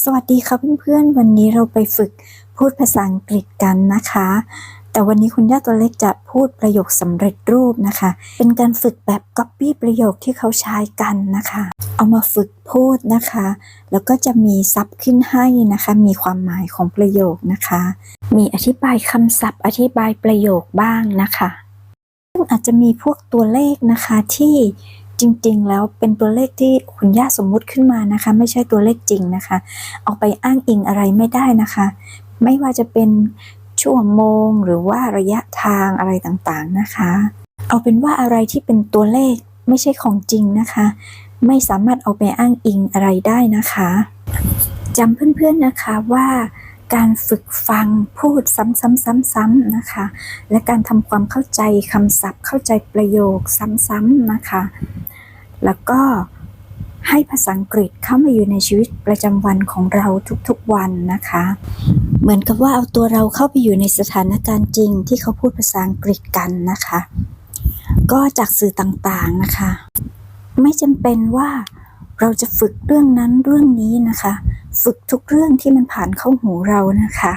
สวัสดีค่ะเพื่อนๆ วันนี้เราไปฝึกพูดภาษาอังกฤษกันนะคะ แต่วันนี้คุณย่าตัวเล็กจะพูดประโยคสำเร็จรูปนะคะ เป็นการฝึกแบบ copy ประโยคที่เขาใช้กันนะคะ เอามาฝึกพูดนะคะ แล้วก็จะมีซับขึ้นให้นะคะ มีความหมายของประโยคนะคะ มีอธิบายคำศัพท์ อธิบายประโยคบ้างนะคะซึ่งอาจจะมีพวกตัวเลขนะคะที่ จริง ๆ แล้วเป็นตัวเลขที่คุณย่าสมมุติขึ้นมานะคะ ไม่ใช่ตัวเลขจริงนะคะ เอาไปอ้างอิงอะไรไม่ได้นะคะ ไม่ว่าจะเป็นชั่วโมงหรือว่าระยะทางอะไรต่างๆนะคะ เอาเป็นว่าอะไรที่เป็นตัวเลขไม่ใช่ของจริงนะคะ ไม่สามารถเอาไปอ้างอิงอะไรได้นะคะจำเพื่อนๆนะคะว่า การฝึกฟังพูดซ้ำๆๆๆนะคะ และการทำความเข้าใจคำศัพท์ เข้าใจประโยคซ้ำๆนะคะ แล้วก็ให้ภาษาอังกฤษเข้ามาอยู่ในชีวิตประจำวันของเราทุกๆวันนะคะ เหมือนกับว่าเอาตัวเราเข้าไปอยู่ในสถานการณ์จริงที่เขาพูดภาษาอังกฤษกันนะคะ ก็จากสื่อต่างๆนะคะ ไม่จำเป็นว่าเราจะฝึกเรื่องนั้นเรื่องนี้นะคะ ฝึกทุกเรื่องที่มันผ่านเข้าหูเรานะคะ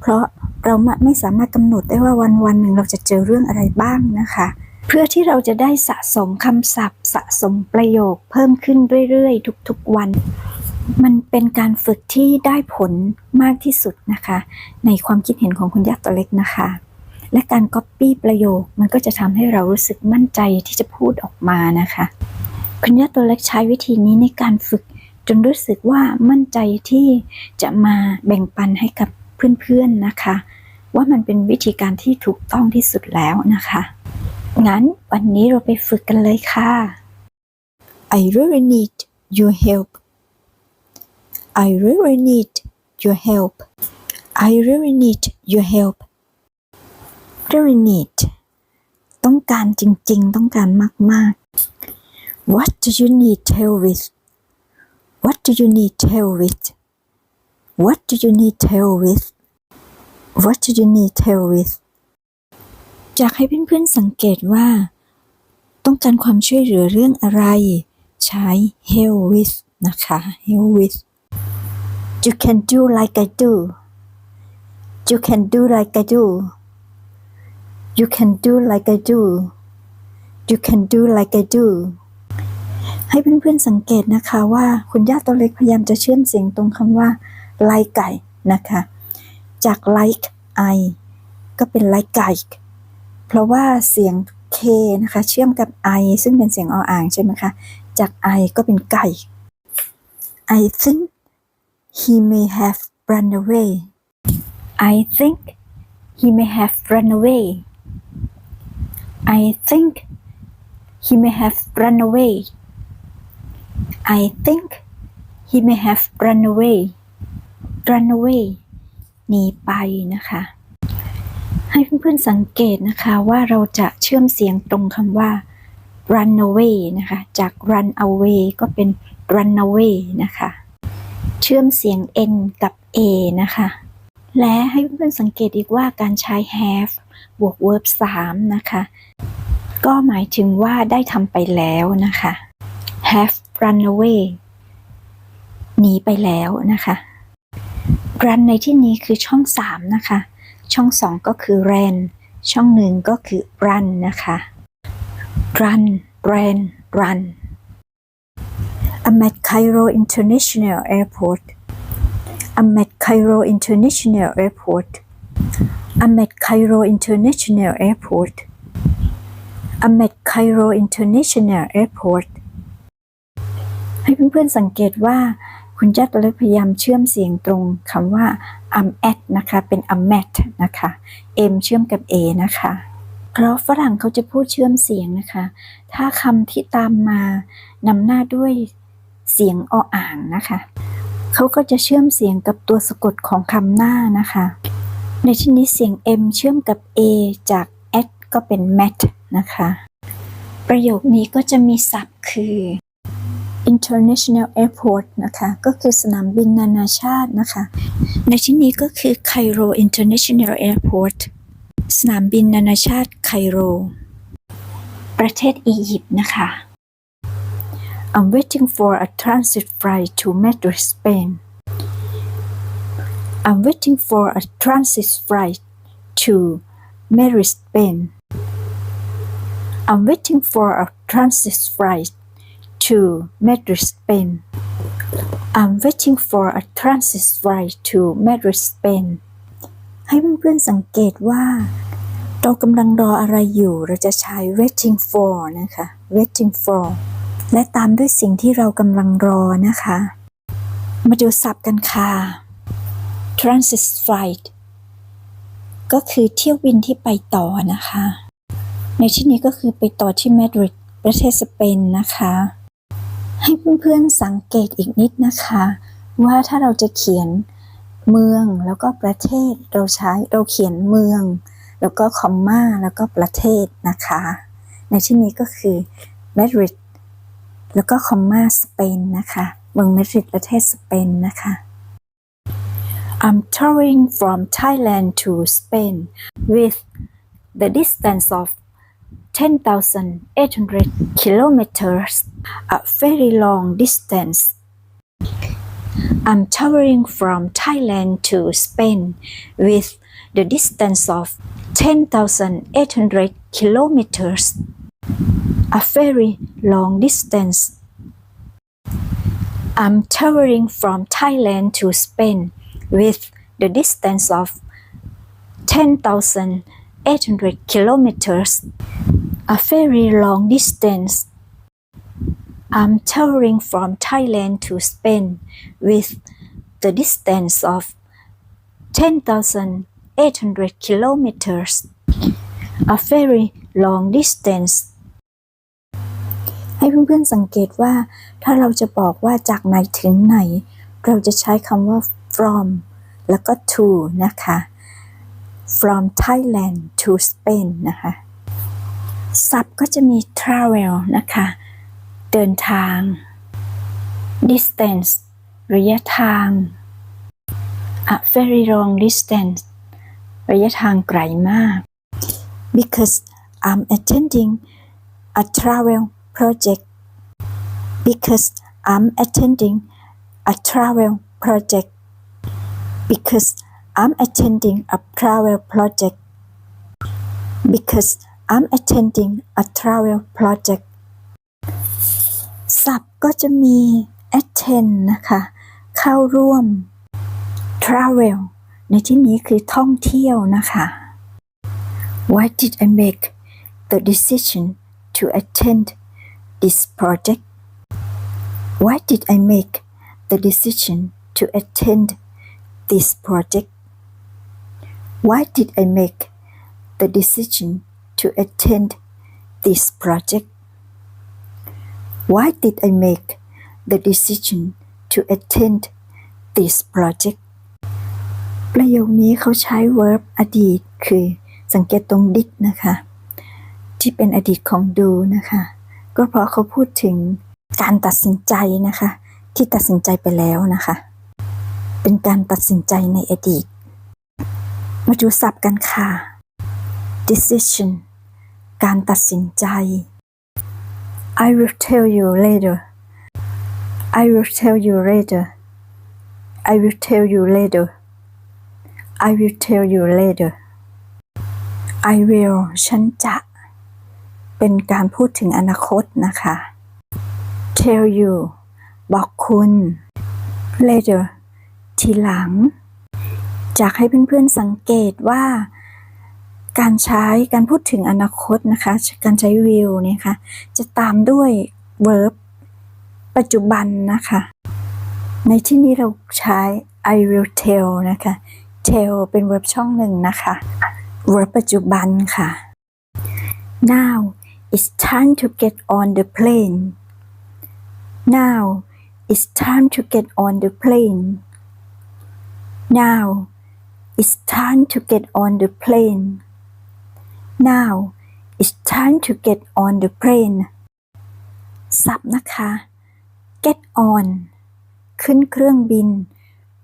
เพราะเราไม่สามารถกำหนดได้ว่าวันวันๆหนึ่งเราจะเจอเรื่องอะไรบ้างนะคะ เพื่อที่เราจะได้สะสมคำศัพท์ สะสมประโยคเพิ่มขึ้นเรื่อยๆ ทุกๆวัน มันเป็นการฝึกที่ได้ผลมากที่สุดนะคะ ในความคิดเห็นของคุณยักษ์ตัวเล็กนะคะ และการก๊อปปี้ประโยคมันก็จะทำให้เรารู้สึกมั่นใจที่จะพูดออกมานะคะ คุณย่าตัวเล็กใช้วิธีนี้ในการฝึก จนรู้สึกว่ามั่นใจที่จะมาแบ่งปันให้กับเพื่อนๆนะคะ ว่ามันเป็นวิธีการที่ถูกต้องที่สุดแล้วนะคะ งั้นวันนี้เราไปฝึกกันเลยค่ะ I really need your help I really need your help I really need your help really need ต้องการจริงๆ ต้องการมากๆ What do you need help with What do you need help with What do you need help with What do you need help with อยากให้เพื่อนๆสังเกตว่า ต้องการความช่วยเหลือเรื่องอะไร ใช้ help with นะคะ help with you can do like I do you can do like I do you can do like I do you can do like I do ให้เพื่อนๆสังเกตนะคะว่าคุณย่าตัวเล็กพยายามจะเชื่อมเสียงตรงคำว่า like ไก่นะคะ จาก like I ก็เป็น like ไก่ เพราะว่าเสียง K นะคะเชื่อมกับ I ซึ่งเป็นเสียงออ่างใช่ไหมคะ จาก I ก็เป็นไก่ I think he may have run away I think he may have run away I think he may have run away I think he may have run away run away หนีไปนะคะ ให้เพื่อนๆสังเกตนะคะว่าเราจะเชื่อมเสียงตรงคำว่า run away นะคะ จาก run away ก็เป็น run away นะคะ เชื่อมเสียง n กับ a นะคะ และให้เพื่อนๆสังเกตอีกว่าการใช้ have บวก verb 3 นะคะ ก็หมายถึงว่าได้ทำไปแล้วนะคะ have run away หนีไปแล้วนะคะ run ในที่นี้คือช่อง 3 นะคะ ช่อง 2 ก็คือ ran ช่องหนึ่งก็คือ run นะคะ run ran run I'm at Cairo International Airport I'm at Cairo International Airport I'm at Cairo International Airport I'm at Cairo International Airport ให้เพื่อนๆสังเกตว่าคุณจัตัวเล็กพยายามเชื่อมเสียงตรงคำว่า I'm at นะคะ เป็น I'm at นะคะ M เชื่อมกับ A นะคะเพราะฝรั่งเขาจะพูดเชื่อมเสียงนะคะ ถ้าคำที่ตามมานำหน้าด้วยเสียงออ่างนะคะ เขาก็จะเชื่อมเสียงกับตัวสะกดของคำหน้านะคะ ในที่นี้เสียง M เชื่อมกับ A จาก at ก็เป็น mat นะคะ ประโยคนี้ก็จะมีศัพท์คือ International Airport นะคะ ก็คือสนามบินนานาชาตินะคะ ในที่นี้ก็คือ Cairo International Airport สนามบินนานาชาติไคโร ประเทศอียิปต์นะคะ I'm waiting for a transit flight to Madrid Spain I'm waiting for a transit flight to Madrid, Spain. I'm waiting for a transit flight to Madrid, Spain. I'm waiting for a transit flight to Madrid, Spain. ให้เพื่อนๆสังเกตว่า เรากำลังรออะไรอยู่ เราจะใช้ waiting for นะคะ waiting for และตามด้วยสิ่งที่เรากำลังรอนะคะ มาดูศัพท์กันค่ะ transit flight ก็คือเที่ยวบินที่ไปต่อนะคะ ในที่นี้ก็คือไปต่อที่มาดริดประเทศสเปนนะคะ ให้เพื่อนๆสังเกตอีกนิดนะคะ ว่าถ้าเราจะเขียนเมืองแล้วก็ประเทศเราใช้เราเขียนเมือง แล้วก็คอมมาแล้วก็ประเทศนะคะ ในที่นี้ก็คือมาดริดแล้วก็คอมมาสเปนนะคะเมืองมาดริดประเทศสเปนนะคะ I'm traveling from Thailand to Spain with the distance of 10,800 kilometers, a very long distance. I'm traveling from Thailand to Spain with the distance of 10,800 kilometers, a very long distance. I'm traveling from Thailand to Spain with the distance of 10,800 kilometers, a very long distance. I'm traveling from Thailand to Spain with the distance of 10,800 kilometers, a very long distance. ให้เพื่อนๆสังเกตว่า ถ้าเราจะบอกว่าจากไหนถึงไหน เราจะใช้คำว่า from แล้วก็ to นะคะ from Thailand to Spain นะคะ ศัพท์ก็จะมี travel นะคะ เดินทาง distance ระยะทาง a very long distance ระยะทางไกลมาก because I'm attending a travel project because I'm attending a travel project because I'm attending a travel project because I'm attending a travel project ศัพท์ก็จะมี attend นะคะ เข้าร่วม travel ในที่นี้คือท่องเที่ยวนะคะ Why did I make the decision to attend this project? Why did I make the decision to attend this project? Why did I make the decision to attend this project? Why did I make the decision to attend this project? ประโยคนี้เขาใช้ verb อดีต คือสังเกตตรง did นะคะ ที่เป็นอดีตของ do นะคะ ก็เพราะเขาพูดถึงการตัดสินใจนะคะ ที่ตัดสินใจไปแล้วนะคะ เป็นการตัดสินใจในอดีต มาดูศัพท์กันค่ะ decision การตัดสินใจ I will tell you later I will tell you later I will tell you later I will tell you later I will ฉันจะ เป็นการพูดถึงอนาคตนะคะ tell you บอกคุณ later ทีหลัง จากให้เพื่อนๆสังเกตว่า การใช้การพูดถึงอนาคตนะคะ การใช้ will เนี่ยคะ่ะจะตามด้วย verb ปัจจุบันนะคะ ในที่นี้เราใช้ I will tell นะคะ tell เป็น verb ช่องหนึ่งนะคะ verb ปัจจุบันค่ะ now it's time to get on the plane now it's time to get on the plane now it's time to get on the plane now it's time to get on the plane ศัพท์นะคะ get on ขึ้นเครื่องบิน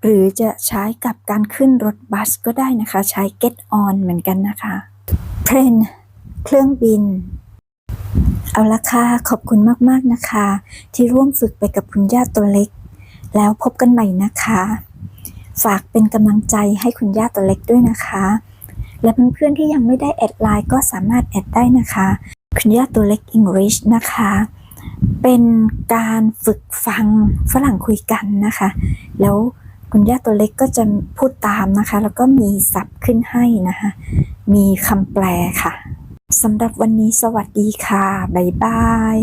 หรือจะใช้กับการขึ้นรถบัสก็ได้นะคะ ใช้ get on เหมือนกันนะคะ plane เครื่องบิน เอาละค่ะ ขอบคุณมาก ๆ นะคะ ที่ร่วมฝึกไปกับคุณย่าตัวเล็ก แล้วพบกันใหม่นะคะ ฝากเป็นกำลังใจให้คุณย่าตัวเล็กด้วยนะคะ และเพื่อนๆที่ยังไม่ได้แอดไลน์ก็สามารถแอดได้นะคะ คุณย่าตัวเล็ก English นะคะ เป็นการฝึกฟังฝรั่งคุยกันนะคะ แล้วคุณย่าตัวเล็กก็จะพูดตามนะคะ แล้วก็มีศัพท์ขึ้นให้นะคะ มีคำแปลค่ะสำหรับวันนี้สวัสดีค่ะ บ๊ายบาย